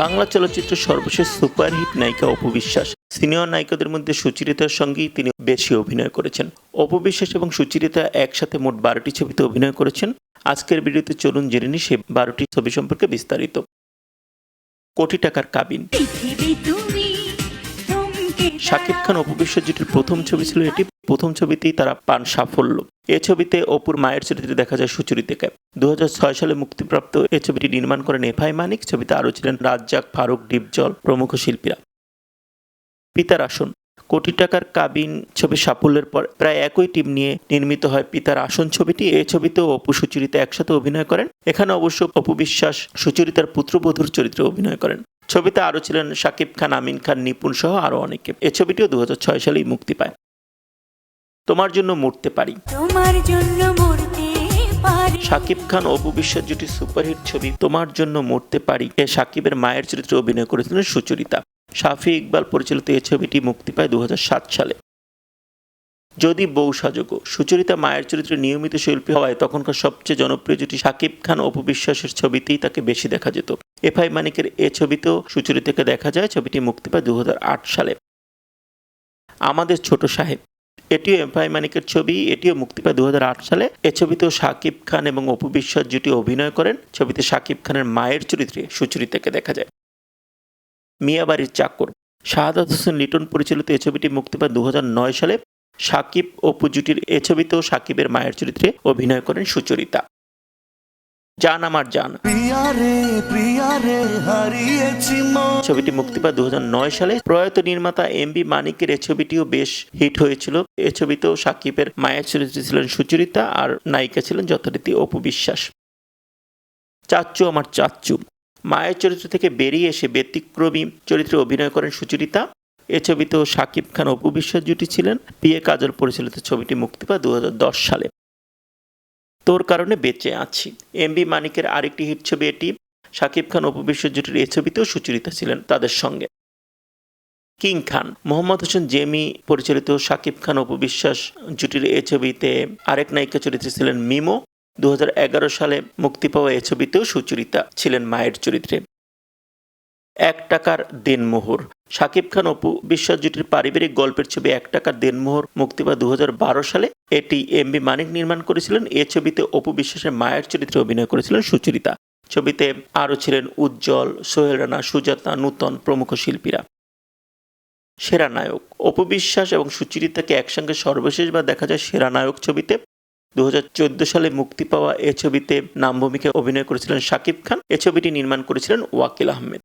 বাংলা চলচ্চিত্রের সর্বশেষ সুপারহিট নায়িকা অপু বিশ্বাস। সিনিয়র নায়িকাদের মধ্যে সুচিরিতার সঙ্গেই তিনি বেশি অভিনয় করেছেন। অপু বিশ্বাস এবং সুচিরিতা একসাথে মোট বারোটি ছবিতে অভিনয় করেছেন। আজকের ভিডিওতে চলুন জেনে নিই সে বারোটি ছবি সম্পর্কে বিস্তারিত। কোটি টাকার কাবিন। শাকিব খান অপু বিশ্বাস জুটির প্রথম ছবি ছিল এটি প্রথম ছবিতেই তারা পান সাফল্য। এ ছবিতে অপুর মায়ের চরিত্রে দেখা যায় সুচরিতাকে। দু হাজার ছয় সালে মুক্তিপ্রাপ্ত এ ছবিটি নির্মাণ করেন এফআই মানিক, ছবিতে আরও ছিলেন রাজ্জাক, ফারুক, ডিপজল প্রমুখ শিল্পীরা। পিতার আসন। কোটি টাকার কাবিন ছবি সাফল্যের পর প্রায় একই টিম নিয়ে নির্মিত হয় পিতার আসন ছবিটি। এই ছবিতেও অপু সুচরিতা একসাথে অভিনয় করেন। এখানে অবশ্য অপু বিশ্বাস সুচরিতার পুত্রবধূর চরিত্রে অভিনয় করেন। ছবিতে আরও ছিলেন শাকিব খান, আমিন খান, নিপুণ সহ আরও অনেকে। এ ছবিটিও দু হাজার ছয় সালেই মুক্তি পায়। তোমার জন্য মরতে পারি। তোমার জন্য মরতে পারি। শাকিব খান অপু বিশ্বাস জুটির সুপারহিট ছবি তোমার জন্য মরতে পারি। এ শাকিবের মায়ের চরিত্রে অভিনয় করেছিলেন সুচরিতা। শাফি ইকবাল পরিচালিত এই ছবিটি মুক্তি পায় দু সালে। যদি বউ সাজগ সুচরিতা মায়ের চরিত্রে নিয়মিত শিল্পী হওয়ায় তখনকার সবচেয়ে জনপ্রিয় জুটি শাকিব খান অপু বিশ্বাসের ছবিতেই তাকে বেশি দেখা যেত। এফআই মানিকের এ ছবিতেও সুচরিতাকে দেখা যায় ছবিটি মুক্তি পায় দু হাজার আট সালে। আমাদের ছোট সাহেব এটিও এমফাই মানিকের ছবি, এটিও মুক্তি পায় দু হাজার আট সালে। এ ছবিতেও শাকিব খান এবং অপু বিশ্বাস জুটি অভিনয় করেন। ছবিতে শাকিব খানের মায়ের চরিত্রে সুচরিতাকে দেখা যায়। মিয়াবাড়ির চাকর। শাহাদাত হোসেন লিটন পরিচালিত এ ছবিটি মুক্তি পায় দু হাজার নয় সালে। সাকিব অপু জুটির এ ছবিতেও সাকিবের মায়ের চরিত্রে অভিনয় করেন সুচরিতা। জান আমার জান। ছবিটি মুক্তি পায় দু সালে। প্রয়াত নির্মাতা এম বি মানিকের এ ছবিটিও বেশ হিট হয়েছিল। এ ছবিতেও সাকিবের মায়ের চরিত্রে ছিলেন সুচরিতা আর নায়িকা ছিলেন যথারীতি অপু বিশ্বাস। চাচ্চু আমার চাচ্চু। মায়ের চরিত্র থেকে বেরিয়ে এসে ব্যতিক্রমী চরিত্রে অভিনয় করেন সুচরিতা। এ ছবিতেও সাকিব খান অপু বিশ্বাস জুটি ছিলেন। পিএ কাজল পরিচালিত ছবিটি মুক্তি পায় দু সালে। তোর কারণে বেঁচে আছি। এম বি মানিকের আরেকটি হিট ছবি, এটি শাকিব খান অপু বিশ্বাস জুটির এই ছবিতেও সুচরিতা ছিলেন তাদের সঙ্গে। কিং খান, মোহাম্মদ হোসেন জেমি পরিচালিত শাকিব খান অপু বিশ্বাস জুটির এই ছবিতে আরেক নায়িকা চরিত্রে ছিলেন মিমো। দু হাজার এগারো সালে মুক্তি পাওয়া এই ছবিতেও সুচরিতা ছিলেন মায়ের চরিত্রে। এক টাকার দেনমোহর শাকিব খান অপু বিশ্বাস জুটির পারিবারিক গল্পের ছবি এক টাকার দেনমোহর মুক্তি পায় দু সালে। এটি এম বি মানিক নির্মাণ করেছিলেন। এ ছবিতে অপু বিশ্বাসের মায়ের চরিত্রে অভিনয় করেছিলেন সুচরিতা। ছবিতে আরও ছিলেন উজ্জ্বল, সোহেল রানা, সুজাতা, নূতন প্রমুখ শিল্পীরা। সেরা নায়ক। অপু বিশ্বাস এবং সুচরিতাকে একসঙ্গে সর্বশেষবার দেখা যায় সেরা নায়ক ছবিতে। দু হাজার চোদ্দ সালে মুক্তি পাওয়া এ ছবিতে নাম ভূমিকায় অভিনয় করেছিলেন শাকিব খান। এ ছবিটি নির্মাণ করেছিলেন ওয়াকিল আহমেদ।